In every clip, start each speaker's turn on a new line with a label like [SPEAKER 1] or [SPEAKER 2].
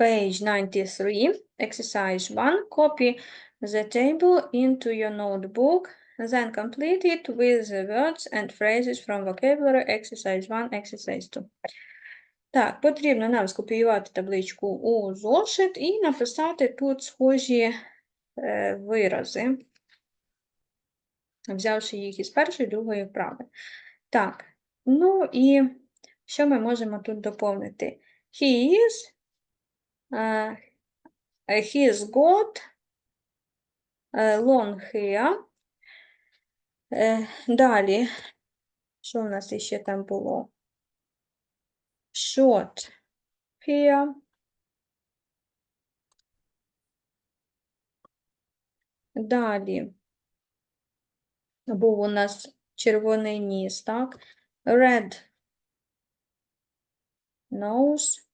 [SPEAKER 1] page 93, exercise 1, copy the table into your notebook, then complete it with the words and phrases from vocabulary exercise 1, exercise 2. Так, потрібно нам скопіювати табличку у зошит і написати тут схожі е, вирази, взявши їх із першої, другої вправи. Так, ну і що ми можемо тут доповнити? He is, е, he is got е, long hair. Е, Далі, що в нас іще там було? Short hair. Далі був у нас червоний ніс, так? Red nose.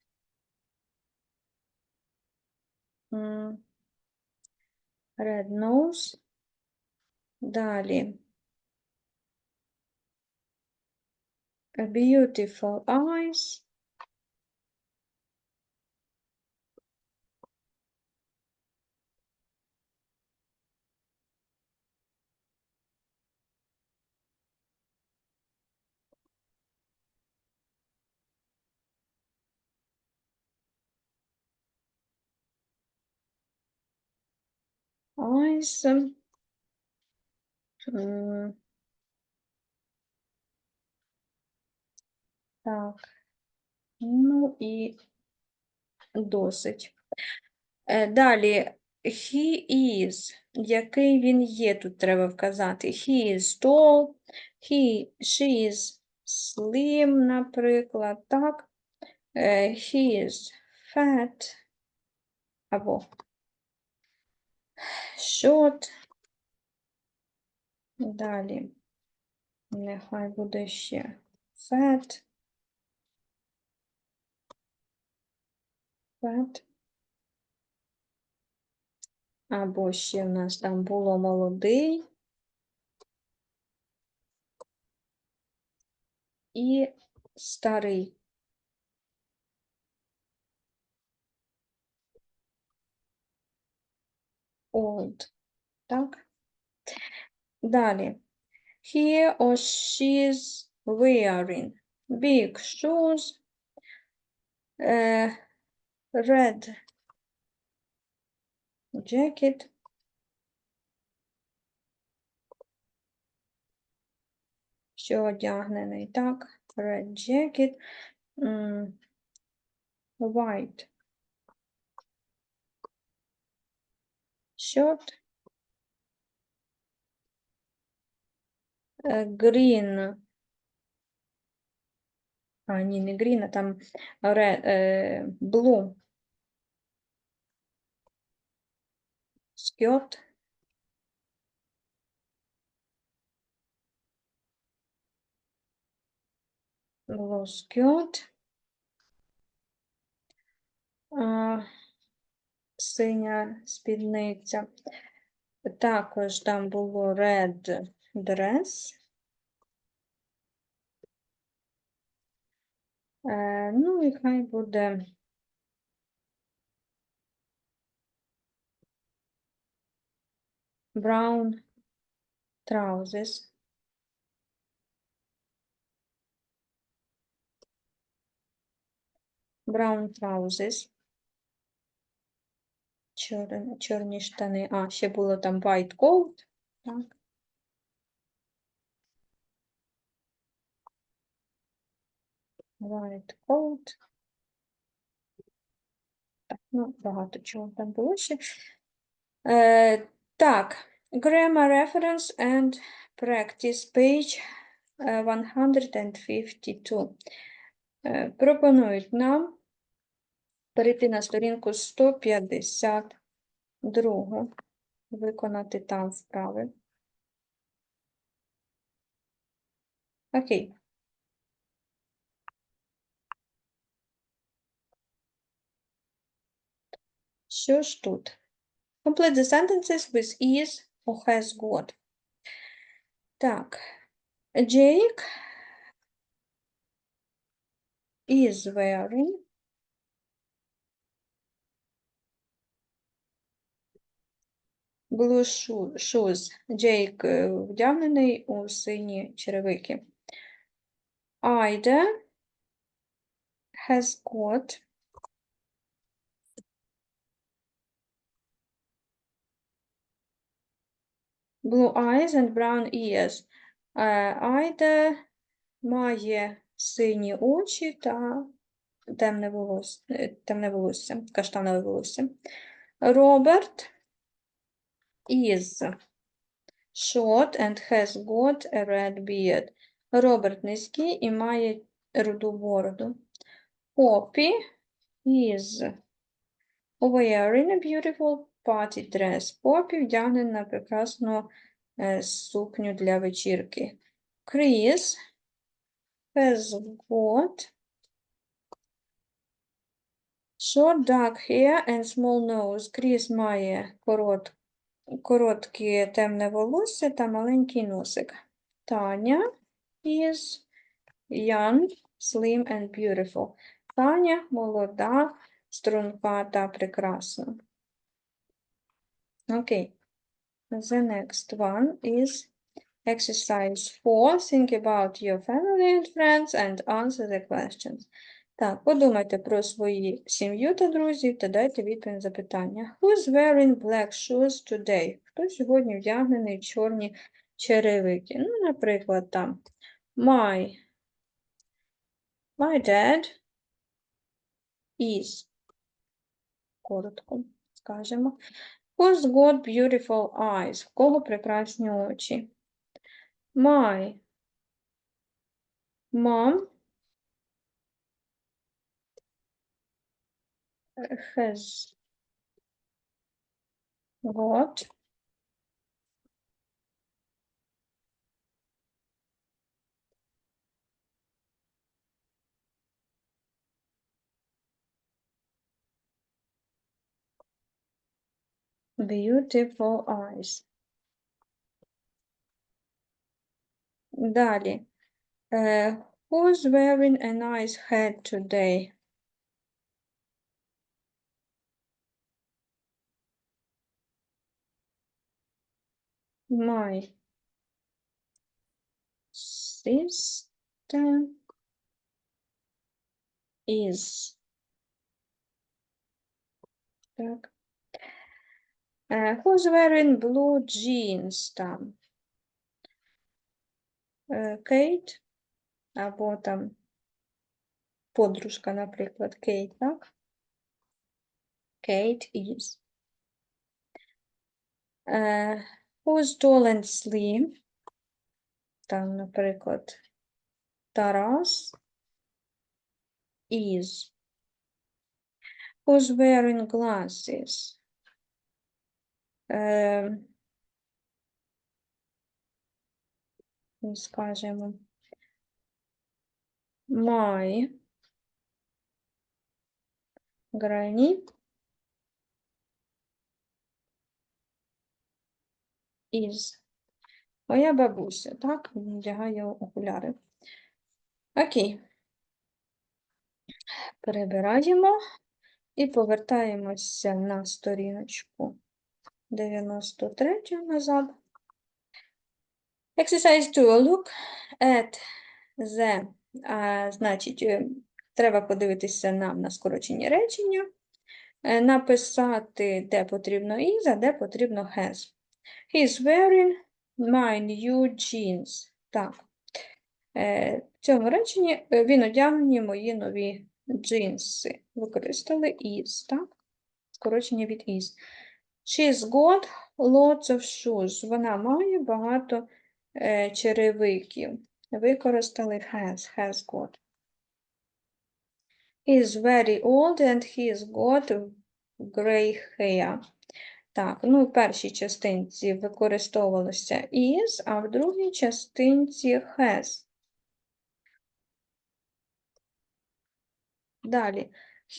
[SPEAKER 1] М, Red nose. Далі. A Beautiful eyes. Eyes. Так. Ну і досить. Е, Далі, he is, який він є, тут треба вказати. He is tall, he, she is slim, наприклад, так. Е, He is fat, або short. Далі, нехай буде ще fat. Fat. Або ще в нас там було молодий. І старий. Old. Так? Далі. He or she's wearing big shoes. е, red jacket. Що одягнений, так? Red jacket. White е, Green. А, ні, не green, а там red, е, blue. Skirt. Blue skirt. Синя спідниця. Також там було red dress. Е, ну і хай буде brown trousers. Brown trousers. Чорні, чорні штани. А, ще було там white coat. Так. White coat. Так, ну, багато чого там було ще. Е, так, grammar reference and practice page е, 152. Е, пропонують нам перейти на сторінку 152, виконати там вправи. Окей. Що ж тут? Complete the sentences with is or has got. Так. Jake is wearing blue shoes. Джейк е, вдягнений у сині черевики. Ida has got blue eyes and brown ears. Е, Айда має сині очі та темне волосся, темне волосся, каштанове волосся. Роберт is short and has got a red beard. Роберт низький і має руду бороду. Poppy is wearing a beautiful party dress. Poppy вдягнена прекрасну е, сукню для вечірки. Chris has got short dark hair and small nose. Кріс має корот, коротке темне волосся та маленький носик. Таня is young, slim and beautiful. Таня молода, струнка та прекрасна. Okay. The next one is exercise 4. Think about your family and friends and answer the questions. Так, подумайте про свою сім'ю та друзів та дайте відповідь на запитання. Who's wearing black shoes today? Хто сьогодні вдягнений в чорні черевики? Ну, наприклад, там My, my dad is. Коротко скажемо. Who's got beautiful eyes? В кого прекрасні очі? My mom has got beautiful eyes. Далі. Е, who's wearing a nice hat today? My sister is. Так. Е, who's wearing blue jeans там? Е, Кейт або там подружка, наприклад, Кейт, так? Кейт is. Е, slim? Там, наприклад, Тарас is. Who's wearing glasses? Е, скажемо, my granny is. Моя бабуся, так, вдягає окуляри. Окей. Перебираємо і повертаємося на сторіночку 93 назад. Exercise 2. Look at the, а, значить, е, треба подивитися нам на скорочені речення, е, написати, де потрібно is, а де потрібно has. He's wearing my new jeans. Так. Е, В цьому реченні е, він одягнені мої нові джинси. Використали is, так? Скорочення від is. She's got lots of shoes. Вона має багато е, черевиків. Використали has, has got. He's very old and he's got grey hair. Так, ну в першій частинці використовувалося is, а в другій частинці has. Далі.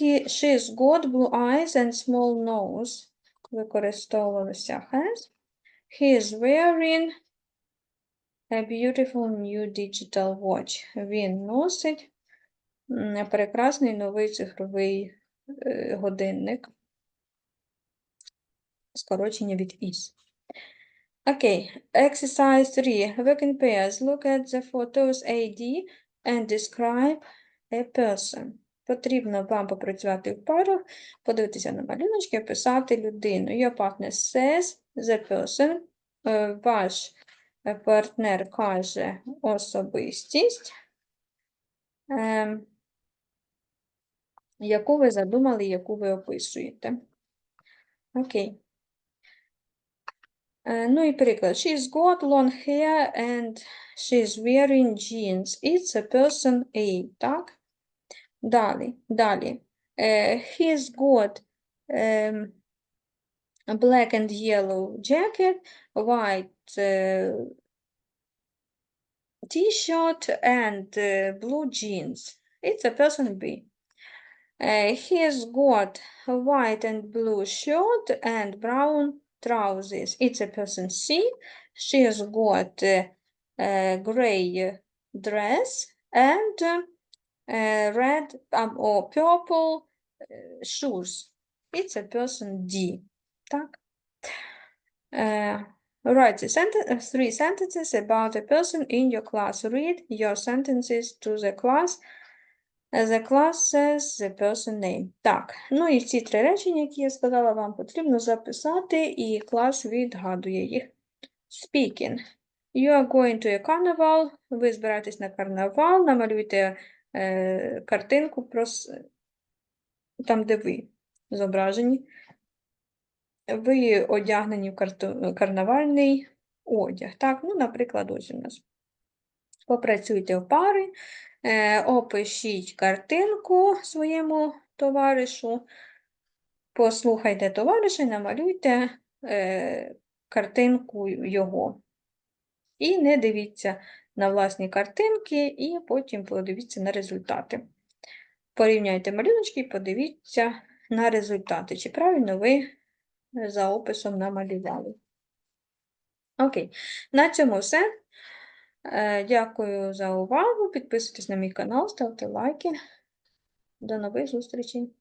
[SPEAKER 1] He, she's got blue eyes and small nose. Використовувалося has. He is wearing a beautiful new digital watch. Він носить прекрасний новий цифровий е, годинник. Скорочення від is. Okay, exercise three, work in pairs. Look at the photos AD and describe a person. Потрібно вам попрацювати в парах, подивитися на малюночки, описати людину. Your partner says the person. Е, Ваш е, партнер каже особистість, ем, яку ви задумали, яку ви описуєте. Окей. Е, Ну і приклад. She's got long hair and she's wearing jeans. It's a person A, так? Далі, далі. Е, He's got ем, a black and yellow jacket, white е, t-shirt and е, blue jeans. It's a person B. Uh, he's got a white and blue shirt and brown trousers. It's a person C. She's got a, a gray dress and uh, uh, red um, or purple uh, shoes. It's a person D. Так. Uh, write the senten- uh, three sentences about a person in your class. Read your sentences to the class. The class says the person name. Так, ну і ці три речення, які я сказала, вам потрібно записати, і клас відгадує їх. Speaking. You are going to a carnival. Ви збираєтесь на карнавал, намалюйте е, картинку про там, де ви зображені. Ви одягнені в карнавальний одяг. Так, ну, наприклад, ось у нас. Попрацюйте в пари, е, опишіть картинку своєму товаришу, послухайте товариша і намалюйте е, картинку його. І не дивіться на власні картинки, і потім подивіться на результати. Порівняйте малюночки і подивіться на результати, чи правильно ви за описом намалювали. Окей, на цьому все. Е, Дякую за увагу. Підписуйтесь на мій канал, ставте лайки. До нових зустрічей.